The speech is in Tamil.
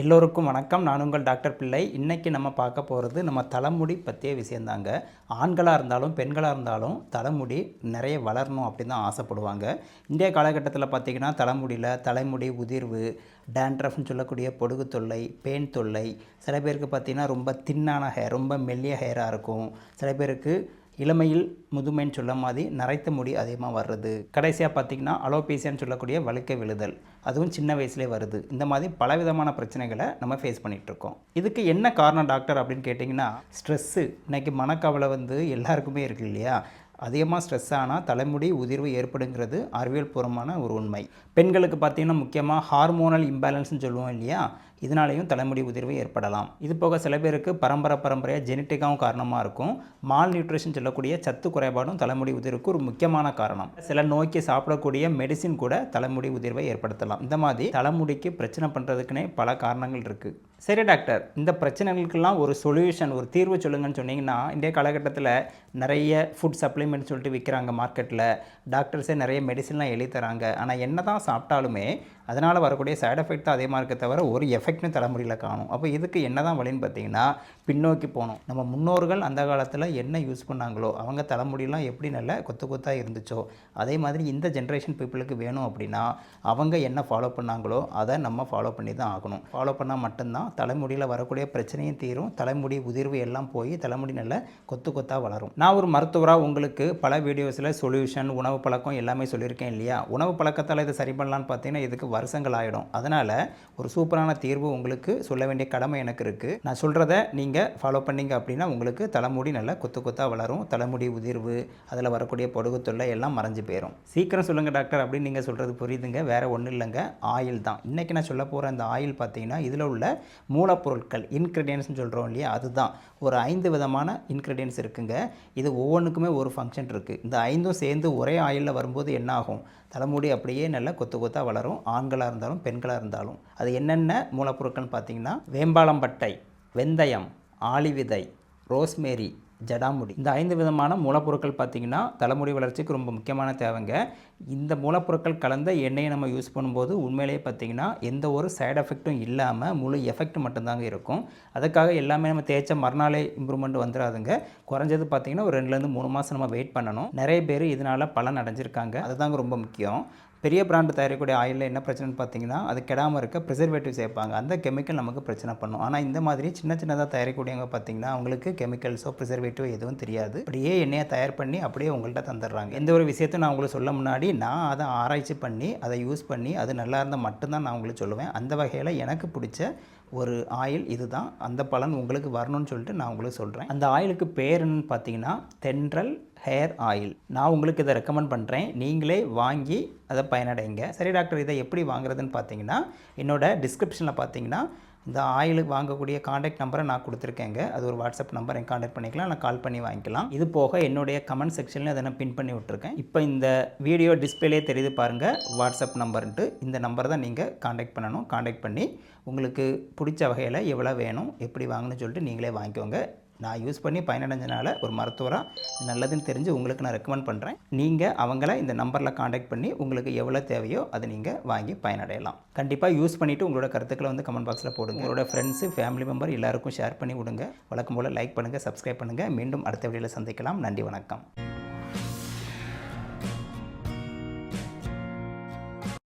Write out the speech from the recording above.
எல்லோருக்கும் வணக்கம். நான் உங்கள் டாக்டர் பிள்ளை. இன்றைக்கி நம்ம பார்க்க போகிறது நம்ம தலைமுடி பற்றிய விஷயந்தாங்க. ஆண்களாக இருந்தாலும் பெண்களாக இருந்தாலும் தலைமுடி நிறைய வளரணும் அப்படின்னு தான் ஆசைப்படுவாங்க. இந்திய காலகட்டத்தில் பார்த்திங்கன்னா தலைமுடியில் தலைமுடி உதிர்வு டேண்ட்ரஃப்னு சொல்லக்கூடிய பொடுகு தொல்லை பேன் தொல்லை சில பேருக்கு பார்த்திங்கன்னா ரொம்ப தின்னான ஹேர் ரொம்ப மெல்லிய ஹேராக இருக்கும். சில பேருக்கு இளமையில் முதுமைன்னு சொல்ல மாதிரி நரைத்த முடி அதிகமாக வர்றது. கடைசியாக பார்த்திங்கன்னா அலோபேசியான்னு சொல்லக்கூடிய வழுக்க விழுதல். அதுவும் சின்ன வயசுலேயே வருது. இந்த மாதிரி பலவிதமான பிரச்சனைகளை நம்ம ஃபேஸ் பண்ணிகிட்ருக்கோம் இதுக்கு என்ன காரணம் டாக்டர் அப்படின்னு கேட்டிங்கன்னா ஸ்ட்ரெஸ்ஸு இன்றைக்கி மனக்கவலை வந்து எல்லாருக்குமே இருக்குது இல்லையா? அதிகமாக ஸ்ட்ரெஸ் ஆனால் தலைமுடி உதிர்வு ஏற்படுங்கிறது அறிவியல் பூர்வமான ஒரு உண்மை. பெண்களுக்கு பார்த்திங்கன்னா முக்கியமாக ஹார்மோனல் இம்பேலன்ஸ்னு சொல்லுவோம் இல்லையா? இதனாலேயும் தலைமுடி உதிர்வு ஏற்படலாம். இது போக சில பேருக்கு பரம்பரை பரம்பரையாக ஜெனட்டிக்காகவும் காரணமாக இருக்கும். மால் நியூட்ரிஷன் சொல்லக்கூடிய சத்து குறைபாடும் தலைமுடி உதிர்வுக்கு ஒரு முக்கியமான காரணம். சில நோய்க்கு சாப்பிடக்கூடிய மெடிசின் கூட தலைமுடி உதிர்வை ஏற்படுத்தலாம். இந்த மாதிரி தலைமுடிக்கு பிரச்சனை பண்ணுறதுக்குனே பல காரணங்கள் இருக்குது சரி டாக்டர் இந்த பிரச்சனைகளுக்கெல்லாம் ஒரு சொல்யூஷன் ஒரு தீர்வு சொல்லுங்கன்னு சொன்னீங்கன்னா இன்றைய காலகட்டத்தில் நிறைய ஃபுட் சப்ளிமெண்ட் சொல்லிட்டு விற்கிறாங்க மார்க்கெட்டில் டாக்டர்ஸே நிறைய மெடிசன்லாம் எழுதி தராங்க. ஆனால் என்ன தான் சாப்பிட்டாலுமே அதனால் வரக்கூடிய சைடு எஃபெக்ட் தான் அதே மாதிரி இருக்க தவிர ஒரு எஃபெக்ட் எஃபெக்ட்னு தலைமுறையில் காணும். அப்போ இதுக்கு என்ன தான் வழின்னு பார்த்தீங்கன்னா பின்னோக்கி போகணும். நம்ம முன்னோர்கள் அந்த காலத்தில் என்ன யூஸ் பண்ணாங்களோ அவங்க தலைமுடியெல்லாம் எப்படி நல்ல கொத்து கொத்தாக இருந்துச்சோ அதே மாதிரி இந்த ஜென்ரேஷன் பீப்புளுக்கு வேணும் அப்படின்னா அவங்க என்ன ஃபாலோ பண்ணாங்களோ அதை நம்ம ஃபாலோ பண்ணி தான் ஆகணும். ஃபாலோ பண்ணால் மட்டும்தான் தலைமுடியில் வரக்கூடிய பிரச்சனையும் தீரும் தலைமுடி உதிர்வு எல்லாம் போய் தலைமுடி நல்ல கொத்து கொத்தாக வளரும். நான் ஒரு மருத்துவராக உங்களுக்கு பல வீடியோஸில் சொல்யூஷன் உணவு பழக்கம் எல்லாமே சொல்லியிருக்கேன் இல்லையா? உணவு பழக்கத்தால் இதை சரி பண்ணலான்னு பார்த்தீங்கன்னா இதுக்கு வருஷங்கள் ஆகிடும் அதனால் ஒரு சூப்பரான தீர்வு உங்களுக்கு சொல்ல வேண்டிய கடமை எனக்கு இருக்குது நான் சொல்கிறத நீங்கள் ஃபாலோ பண்ணீங்க அப்படின்னா உங்களுக்கு தலைமுடி நல்லா கொத்து கொத்தாக வளரும். தலைமுடி உதிர்வு அதில் வரக்கூடிய பொடுகு தொல்லை எல்லாம் மறைஞ்சு போயிடும் சீக்கிரம் சொல்லுங்கள் டாக்டர் அப்படின்னு நீங்கள் சொல்கிறது புரியுதுங்க. வேறு ஒன்றும் இல்லைங்க. ஆயில் தான். இன்றைக்கி நான் சொல்ல போகிற அந்த ஆயில் பார்த்தீங்கன்னா இதில் உள்ள மூலப்பொருட்கள் இன்க்ரீடியன்ஸ்னு சொல்கிறோம் இல்லையா அதுதான். ஒரு ஐந்து விதமான இன்க்ரீடியன்ஸ் இருக்குங்க. இது ஒவ்வொன்றுக்குமே ஒரு ஃபங்க்ஷன் இருக்குது இந்த ஐந்தும் சேர்ந்து ஒரே ஆயிலில் வரும்போது என்ன ஆகும் தலைமுடி அப்படியே நல்லா கொத்து கொத்தாக வளரும். ஆண்களாக இருந்தாலும் பெண்களாக இருந்தாலும். அது என்னென்ன மூலப்பொருட்கள்னு பார்த்தீங்கன்னா வேம்பாளம்பட்டை வெந்தயம் ஆலிவிதை ரோஸ்மேரி ஜடாமுடி. இந்த ஐந்து விதமான மூலப்பொருட்கள் பார்த்திங்கன்னா தலைமுடி வளர்ச்சிக்கு ரொம்ப முக்கியமான தேவைங்க. இந்த மூலப்பொருட்கள் கலந்த எண்ணெயை நம்ம யூஸ் பண்ணும்போது உண்மையிலேயே பார்த்திங்கன்னா எந்த ஒரு சைடு எஃபெக்ட்டும் இல்லாமல் முழு எஃபெக்ட் மட்டும்தாங்க இருக்கும். அதுக்காக எல்லாமே நம்ம தேய்ச்ச மறுநாளே இம்ப்ரூவ்மெண்ட் வந்துடாதுங்க குறைஞ்சது பார்த்திங்கன்னா ஒரு ரெண்டுலேருந்து மூணு மாதம் நம்ம வெயிட் பண்ணணும். நிறைய பேர் இதனால் பலன் அடைஞ்சிருக்காங்க. அதுதாங்க ரொம்ப முக்கியம். பெரிய பிராண்டு தயாரிக்கக்கூடிய ஆயிலில் என்ன பிரச்சனைன்னு பார்த்தீங்கன்னா அது கெடாமல் இருக்க ப்ரிசர்வேட்டிவ் சேர்ப்பாங்க. அந்த கெமிக்கல் நமக்கு பிரச்சனை பண்ணும். ஆனால் இந்த மாதிரி சின்ன சின்னதாக தயாரிக்கக்கூடியவங்க பார்த்தீங்கன்னா அவங்களுக்கு கெமிக்கல்ஸோ ப்ரிசர்வேட்டிவ் எதுவும் தெரியாது. அப்படியே எண்ணெயை தயார் பண்ணி அப்படியே உங்கள்கிட்ட தந்துடுறாங்க. எந்த ஒரு விஷயத்தையும் நான் உங்களுக்கு சொல்ல முன்னாடி நான் அதை ஆராய்ச்சி பண்ணி அதை யூஸ் பண்ணி அது நல்லா இருந்தால் மட்டும்தான் நான் உங்களுக்கு சொல்லுவேன். அந்த வகையில் எனக்கு பிடிச்ச ஒரு ஆயில் இதுதான். அந்த பலன் உங்களுக்கு வரணும்னு சொல்லிட்டு நான் உங்களுக்கு சொல்கிறேன் அந்த ஆயிலுக்கு பேர் என்னன்னு பார்த்தீங்கன்னா தென்றல் ஹேர் ஆயில். நான் உங்களுக்கு இதை ரெக்கமெண்ட் பண்ணுறேன் நீங்களே வாங்கி அதை பயனடைங்க. சரி டாக்டர் இதை எப்படி வாங்குறதுன்னு பார்த்தீங்கன்னா என்னோட டிஸ்கிரிப்ஷனில் பார்த்தீங்கன்னா இந்த ஆயிலுக்கு வாங்கக்கூடிய காண்டாக்ட் நம்பரை நான் கொடுத்துருக்கேங்க. அது ஒரு வாட்ஸ்அப் நம்பர் என் காண்டாக்ட் பண்ணிக்கலாம். நான் கால் பண்ணி வாங்கிக்கலாம். இது போக என்னுடைய கமெண்ட் செக்ஷனில் அதை நான் பின் பண்ணி விட்டுருக்கேன். இப்போ இந்த வீடியோ டிஸ்பிளே தெரியுது பாருங்கள் வாட்ஸ்அப் நம்பர்ன்ட்டு இந்த நம்பர் தான் நீங்கள் காண்டாக்ட் பண்ணணும். காண்டாக்ட் பண்ணி உங்களுக்கு பிடிச்ச வகையில் எவ்வளோ வேணும் எப்படி வாங்கணும்னு சொல்லிட்டு நீங்களே வாங்கிக்கோங்க. நான் யூஸ் பண்ணி பயனடைஞ்சனால ஒரு மருத்துவராக நல்லதுன்னு தெரிஞ்சு உங்களுக்கு நான் ரெக்கமெண்ட் பண்ணுறேன் நீங்கள் அவங்கள இந்த நம்பரில் காண்டாக்ட் பண்ணி உங்களுக்கு எவ்வளோ தேவையோ அதை நீங்கள் வாங்கி பயனடையலாம். கண்டிப்பாக யூஸ் பண்ணிவிட்டு உங்களோட கருத்துக்களை வந்து கமெண்ட் பாக்ஸில் போடுங்க. உங்களோட ஃப்ரெண்ட்ஸு ஃபேமிலி மெம்பர் எல்லாருக்கும் ஷேர் பண்ணி விடுங்க. வழக்கம் போல் லைக் பண்ணுங்கள் சப்ஸ்கிரைப் பண்ணுங்கள் மீண்டும் அடுத்த வீடியோவில் சந்திக்கலாம். நன்றி வணக்கம்.